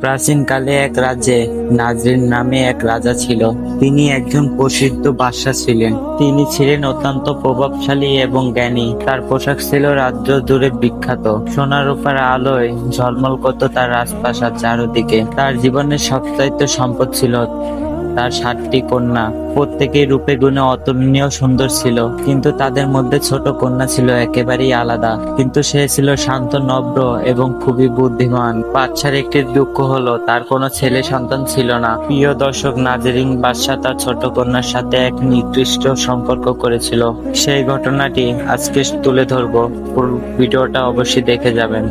প্রাচীনকালে এক রাজ্যে নাজরিন নামে এক রাজা ছিল। তিনি একজন প্রসিদ্ধ বাদশাহ ছিলেন। তিনি ছিলেন অত্যন্ত প্রভাবশালী এবং জ্ঞানী। তার পোশাক ছিল রাজ্য জুড়ে বিখ্যাত। সোনা রূপার আলোয় ঝলমল করত তার রাজপ্রাসাদ চারদিকে। তার জীবনের সবচাইতে সম্পদ ছিল তার সাতটি কন্যা। প্রত্যেকেই রূপে গুণে অতুলনীয় সুন্দর ছিল, কিন্তু তাদের মধ্যে ছোট কন্যা ছিল একেবারেই আলাদা। কিন্তু সে ছিল শান্ত, নব্র এবং খুবই বুদ্ধিমান। বাচ্চার একটি দুঃখ হলো, তার কোনো ছেলে সন্তান ছিল না। প্রিয় দর্শক নাজরিং বাদশাহ তার ছোট কন্যার সাথে এক নির্দিষ্ট সম্পর্ক করেছিল। সেই ঘটনাটি আজকে তুলে ধরবো। ভিডিওটা অবশ্যই দেখে যাবেন।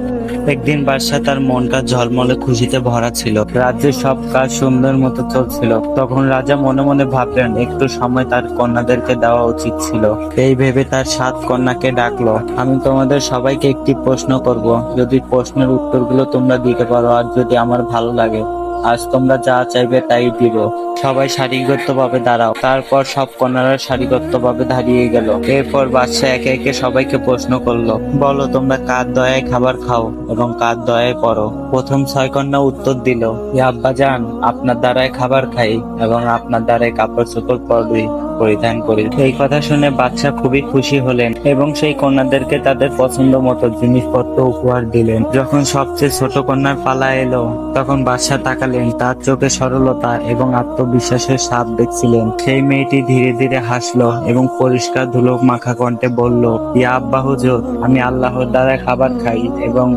একদিন বাদশাহ তার মনটা ঝলমলে খুশিতে ভরা ছিল। রাজ্যের সব কাজ সুন্দর মতো চলছিল। তখন রাজা মনে মনে ভাবলেন একটু সময় তার কন্যাদেরকে দেওয়া উচিত ছিল। এই ভেবে তার সাত কন্যাকে ডাকলো। আমি তোমাদের সবাইকে একটি প্রশ্ন করব। যদি প্রশ্নের উত্তরগুলো তোমরা দিতে পারো, আর যদি আমার ভালো লাগে আজ তোমরা যা চাইবে তাই দিব। সবাই সারিগতভাবে দাঁড়াও। তারপর সব কন্যারা সারিগতভাবে দাঁড়িয়ে গেল। এরপর বাচ্চা একে একে সবাইকে প্রশ্ন করল, বলো তোমরা কার দয়ায় খাবার খাও এবং কার দয়ায় পড়ো? প্রথম ছয় কন্যা উত্তর দিল আব্বা জান, আপনার দ্বারায় খাবার খাই এবং আপনার দ্বারায় কাপড় চোপড় পরি পরিধান করি। এই কথা শুনে বাদশাহ খুবই খুশি হলেন এবং সেই কন্যাদেরকে তাদের পছন্দ মতো জিনিসপত্র উপহার দিলেন। যখন সবচেয়ে ছোট কন্যার পালা এলো, তখন বাদশাহ তাকালেন, তার চোখে সরলতা এবং আত্মবিশ্বাসের সাপ দেখছিলেন। সেই মেয়েটি ধীরে ধীরে হাসলো এবং পরিষ্কার ধুলো মাখা কণ্ঠে বলল, ইয়া আব্বা হুজুর আমি আল্লাহর দ্বারা খাবার খাই এবং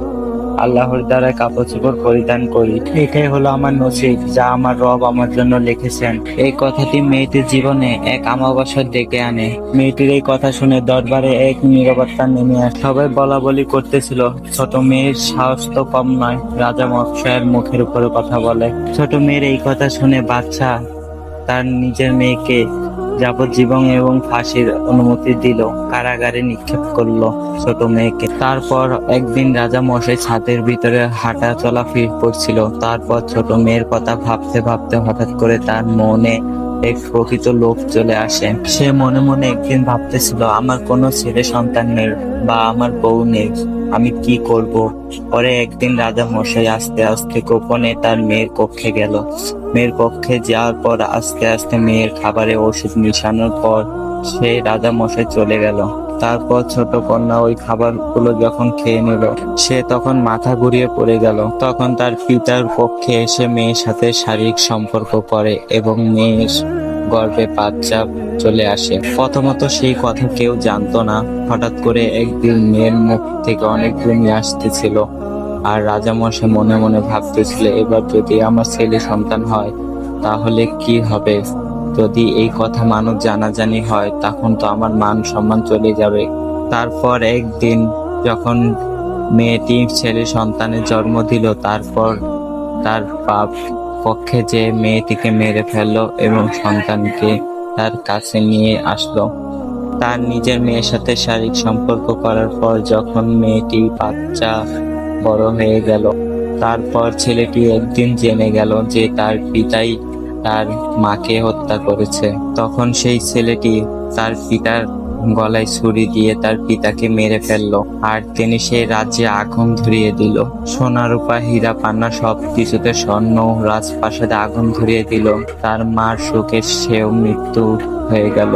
আল্লাহর দ্বারা কাপড় চোপড় পরিধান করি। এটাই হলো আমার নসিব, যা আমার রব আমার জন্য লিখেছেন। এই কথাটি মেয়েটির জীবনে এক আমাবাসা ডেকে আনে। মেয়েটির এই কথা শুনে দরবারে এক নিরাপত্তা নেমে আসে। সবাই বলা বলি করতেছিল, ছোট মেয়ের সাহস তো কম নয়, রাজা মৎস্যের মুখের উপরে কথা বলে। ছোট মেয়ের এই কথা শুনে বাচ্চা তার নিজের মেয়েকে যাবজ্জীবন এবং ফাঁসির অনুমতি দিল। কারাগারে নিক্ষেপ করল ছোট মেয়েকে। তারপর একদিন রাজা মশাই ছাদের ভিতরে হাঁটা চলা ফির পড়ছিল তারপর ছোট মেয়ের কথা ভাবতে ভাবতে হঠাৎ করে তার মনে এক প্রকৃত লোক চলে আসে। সে মনে মনে একদিন ভাবতেছিল, আমার কোনো ছেলে সন্তান নেই বা আমার বউ নেই, আমি কি করব? পরে একদিন রাজা মশাই আস্তে আস্তে গোপনে তার মেয়ের কক্ষে গেল। মেয়ের কক্ষে যাওয়ার পর আস্তে আস্তে মেয়ের খাবারে ওষুধ মিশানোর পর সে রাজা মশাই চলে গেল। তারপর ছোট কন্যা ওই খাবারগুলো যখন খেয়ে নিল, সে তখন মাথা ঘুরিয়ে পড়ে গেল। তখন তার পিতার পক্ষে এসে মেয়ের সাথে শারীরিক সম্পর্ক করে এবং মেয়ের গর্ভে বাচ্চা চলে আসে। প্রথমত সেই কথা কেউ জানতো না। হঠাৎ করে একদিন মেয়ের মুখ থেকে অনেক ধ্বনি আসতেছিল। আর রাজামশাই মনে মনে ভাবতেছিল, এবার যদি আমার ছেলে সন্তান হয়, তাহলে কি হবে? যদি এই কথা মানুষ জানাজানি হয়, তখন তো আমার মান সম্মান চলে যাবে। তারপর একদিন যখন মেয়েটি ছেলে সন্তানের জন্ম দিল, তারপর তার বাপ পক্ষে যে মেয়েটিকে মেরে ফেলল এবং সন্তানকে তার কাছে নিয়ে আসলো, তার নিজের মেয়ের সাথে শারীরিক সম্পর্ক করার পর যখন মেয়েটি বাচ্চা বড় হয়ে গেল, তারপর ছেলেটি একদিন জেনে গেল যে তার পিতাই তার মাকে হত্যা করেছে। তখন সেই ছেলেটি তার পিতার গলায় ছুরি দিয়ে তার পিতাকে মেরে ফেলল আর তিনি সেই রাজ্যে আগুন ধরিয়ে দিল। সোনা রূপা হীরা পান্না সব কিছুতে স্বর্ণ রাজপ্রাসাদে আগুন ধরিয়ে দিল। তার মার শোকের সেও মৃত্যু হয়ে গেল।